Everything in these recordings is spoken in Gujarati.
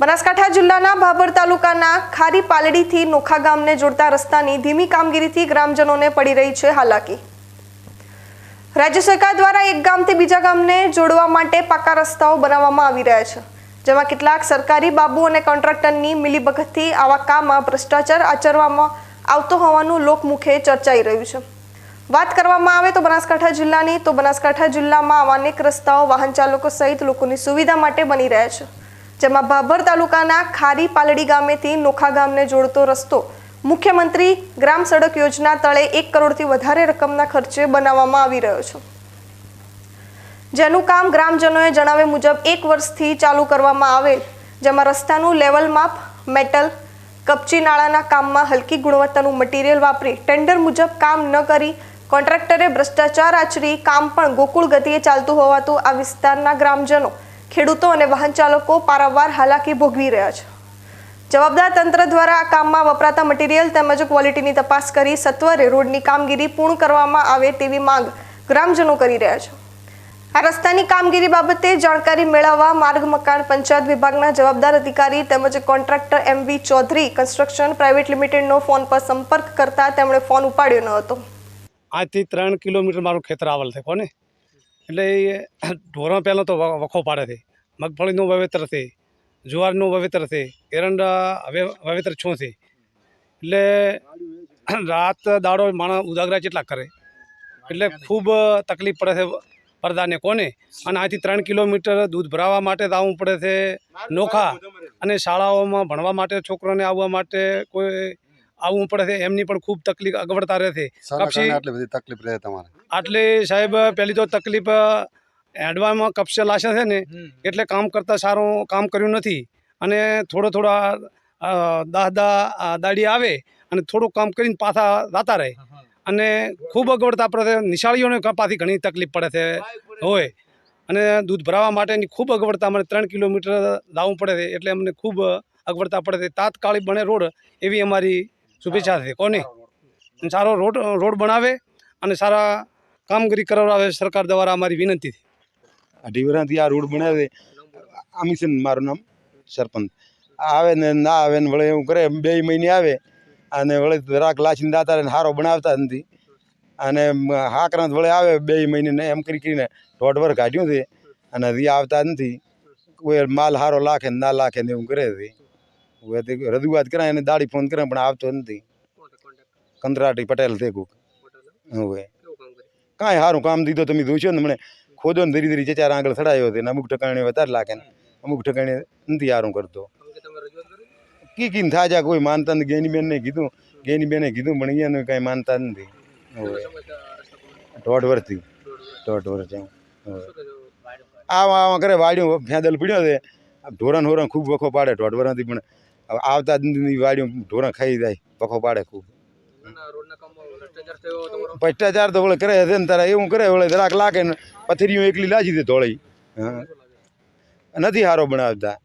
બનાસકાંઠા જિલ્લાના ભાભર તાલુકાના ખારી પાલડીથી નોખા ગામને જોડતા રસ્તાની ધીમી કામગીરીથી ગ્રામજનોને પડી રહી છે હાલાકી. રાજ્ય સરકાર દ્વારા એક ગામથી બીજા ગામને જોડવા માટે પાકા રસ્તાઓ બનાવવામાં આવી રહ્યા છે, જેમાં કેટલાક સરકારી બાબુ અને કોન્ટ્રાક્ટરની મિલીભગતથી આવા કામમાં ભ્રષ્ટાચાર આચરવામાં આવતો હોવાનું લોકમુખે ચર્ચાઈ રહ્યું છે. વાત કરવામાં આવે તો બનાસકાંઠા જિલ્લાની, તો બનાસકાંઠા જિલ્લામાં આવા અનેક રસ્તાઓ વાહન ચાલકો સહિત લોકોની સુવિધા માટે બની રહ્યા છે. જેમાં ભાભર તાલુકાના ખારી પાલડી ગામેથી નોખા ગામને જોડતો રસ્તો. મુખ્યમંત્રી ગ્રામ સડક યોજના તળે એક કરોડથી વધારે રકમના ખર્ચે બનાવવામાં આવી રહ્યો છે. જેનું કામ ગ્રામજનોએ જણાવ્યા મુજબ એક વર્ષથી ચાલુ કરવામાં આવે જેમાં રસ્તાનું લેવલ માપ મેટલ કપચી નાળાના કામમાં હલકી ગુણવત્તાનું મટીરિયલ વાપરી ટેન્ડર મુજબ કામ ન કરી કોન્ટ્રાક્ટરે ભ્રષ્ટાચાર આચરી, કામ પણ ગોકુળ ગતિએ ચાલતું હોવાતું આ વિસ્તારના ગ્રામજનો ખેડૂતો અને વાહન ચાલકો પારાવાર હાલાકી ભોગવી રહ્યા છે. જવાબદાર તંત્ર દ્વારા આ કામમાં વપરાતા મટીરિયલ તેમજ ક્વોલિટીની તપાસ કરી સત્વરે રોડની કામગીરી પૂર્ણ કરવામાં આવે તેવી માંગ ગ્રામજનો કરી રહ્યા છે. આ રસ્તાની કામગીરી બાબતે જાણકારી મેળવવા માર્ગ મકાન પંચાયત વિભાગના જવાબદાર અધિકારી તેમજ contractor M V Chaudhary construction private લિમિટેડનો phone પર સંપર્ક કરતા તેમણે ફોન ઉપાડ્યો ન હતો. આજથી ત્રણ કિલોમીટર મારું ખેતર આવેલ છે એટલે એ ઢોરણ પહેલાં તો વખો પાડે છે. મગફળીનું વાવેતર છે. જુવારનું વાવેતર છે. એરંડા હવે વાવેતર છું છે. એટલે રાત દાડો માણસ ઉદાગરા જેટલા કરે? એટલે ખૂબ તકલીફ પડે છે પડદાને કોને? અને આથી ત્રણ કિલોમીટર દૂધ ભરાવવા માટે આવવું પડે છે નોખા. અને શાળાઓમાં ભણવા માટે છોકરાને આવવા માટે કોઈ આવવું પડે છે એમની પણ ખૂબ તકલીફ અગવડતા રહે છે કપશી- આટલી બધી તકલીફ રહે તમારે? આટલે સાહેબ પહેલી તો તકલીફ એડવામાં કપસે લાશે છે ને એટલે કામ કરતાં સારું કામ કર્યું નથી. અને થોડો થોડા દાહ દાહ દાડી આવે અને થોડું કામ કરીને પાછા જતા રહે. અને ખૂબ અગવડતા પડે છે નિશાળીઓને પાછી ઘણી તકલીફ પડે છે હોય. અને દૂધ ભરાવા માટેની ખૂબ અગવડતા અમારે ત્રણ કિલોમીટર લાવવું પડે છે એટલે અમને ખૂબ અગવડતા પડે છે. તાત્કાલિક બને રોડ એવી અમારી શુભેચ્છા છે. કોને? સારો રોડ રોડ બનાવે અને સારા કામગીરી કરાવે સરકાર દ્વારા અમારી વિનંતી છે. અઢી વર્ષથી આ રોડ બનાવે. આમી છે મારું નામ સરપંચ. આવે ને ના આવે ને વળે એવું કરે બે મહિને આવે અને વળે રાખ લાછીને દાતા સારો હારો બનાવતા નથી. અને હાકરાંત વળે આવે બે મહિને એમ કરી કરીને દોઢ વર કાઢ્યું છે. અને હજી આવતા નથી. કોઈ માલ હારો લાખે ને ના લાખે ને એવું કરે છે. રજૂઆત કરાય અને દાડી ફોન કરે પણ આવતો નથી. કંત્રાટી પટેલ છે કોક. હવે કાંઈ સારું કામ દીધો તમે જોશો ને મને ખોદો ને ધીરે ધીરે ચાર આગળ ચડાયો હતો ને અમુક ઠકાણે વધારે લાગે ને. અમુક ઠકાણે નથી સારું કરતો. કી કીને થાજા કોઈ માનતા નથી ગેની બેનને કીધું ગેની બેને કીધું પણ અહીંયા કાંઈ માનતા નથી. હવે દોઢ વર્ષથી. દોઢ વર્ષ. એમ. હવે આવા આવા કરે વાડ્યું ફેદલ પીડ્યો છે. ઢોરણ હોરણ ખૂબ વખો પાડે દોઢ વર્ષથી પણ આવતા વાડીઓ ઢોરણ ખાઈ જાય પખો પાડે ખૂબ. ભ્રષ્ટાચાર તો વળે કરે છે ને તારા એવું કરે વળે જરાક લાગે ને પથરીઓ એકલી લાજી દે ધોળી નથી સારો બનાવતા.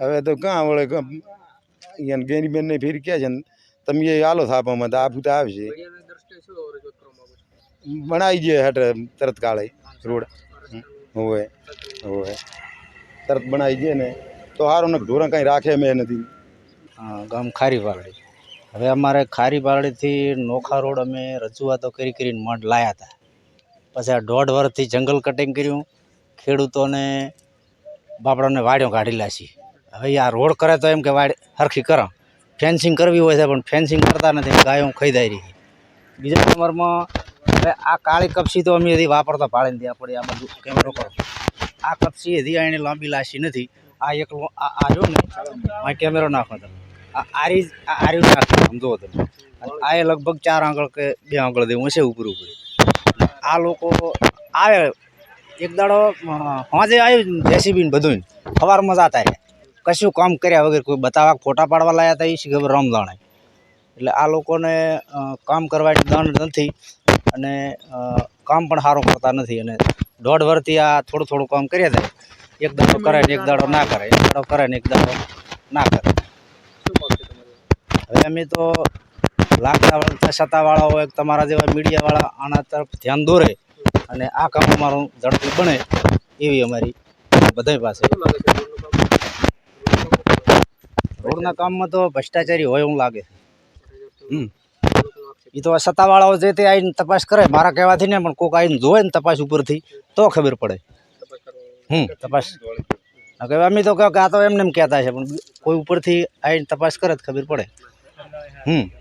હવે તો કાં વળે અહીંયા ગેની બેન ને ફેરી ક્યાં છે ને તમે એ આલો થાપામાં તો આપું તો આવશે. બનાવી જાય હટ તરત કાળે રોડ. હોવે હોવે તરત બનાવી દે ને તો સારું ને ઢોરણ કાંઈ રાખે મેં નથી હા, ગામ ખારી પાલડી હવે અમારે ખારી પાલડીથી નોખા રોડ અમે રજૂઆતો કરી કરીને મઢ લાયા હતા. પછી આ દોઢ વર્ષથી જંગલ કટિંગ કર્યું. ખેડૂતોને બાપડાને વાડ્યો કાઢી છીએ હવે આ રોડ કરે તો એમ કે વાડ હરખી કરો. ફેન્સિંગ કરવી હોય છે પણ ફેન્સિંગ કરતા નથી. ગાયો ખાઈ રહી. બીજા નંબરમાં હવે આ કાળી કપસી તો અમે હજી વાપરતા પાડીને ત્યાં પડી. આ બધું કેમેરો કરો આ કપસી હજી એને લાંબી લાશી નથી. આ એક આ જો ને, આ કેમેરો નાખો તમે. આ આરી આરી નાખો સમજો તમે. આ એ લગભગ ચાર આંગળ કે બે આંગળ દેવું હશે ઉપર ઉપર. આ લોકો આવે. એક દાડો સાંજે આવ્યું જેસીબી ને બધું સવારમાં જતા રહ્યા. કશું કામ કર્યા વગર કોઈ બતાવવા ફોટા પાડવા લાયા હતા એ ખબર રમદાણે એટલે આ લોકોને કામ કરવાની દંડ નથી. અને કામ પણ સારું કરતા નથી અને દોઢ વર્ષથી આ થોડું થોડું કામ કરીએ થાય એક દાડો કરે ને એક દાડો ના કરે એક દાડો કરે ને એક દાડો ના કરે હવે અમે તો વળગતા સત્તાવાળા હોય તમારા જેવા મીડિયાવાળા આના તરફ ધ્યાન દોરે અને આ કામ અમારું ઝડપી બને એવી અમારી બધા પાસે. રોડના કામમાં તો ભ્રષ્ટાચારી હોય એવું લાગે. હમ. એ તો સત્તાવાળાઓ જે તે આવીને તપાસ કરે, મારા કહેવાથી ને પણ કોક આવીને જોવે ને તપાસ ઉપરથી, તો ખબર પડે. હમ, તપાસ. નકર અમે તો કહો કે આ તો એમને એમ કહેતા છે, પણ કોઈ ઉપરથી આવીને તપાસ કરે તો ખબર પડે. હમ.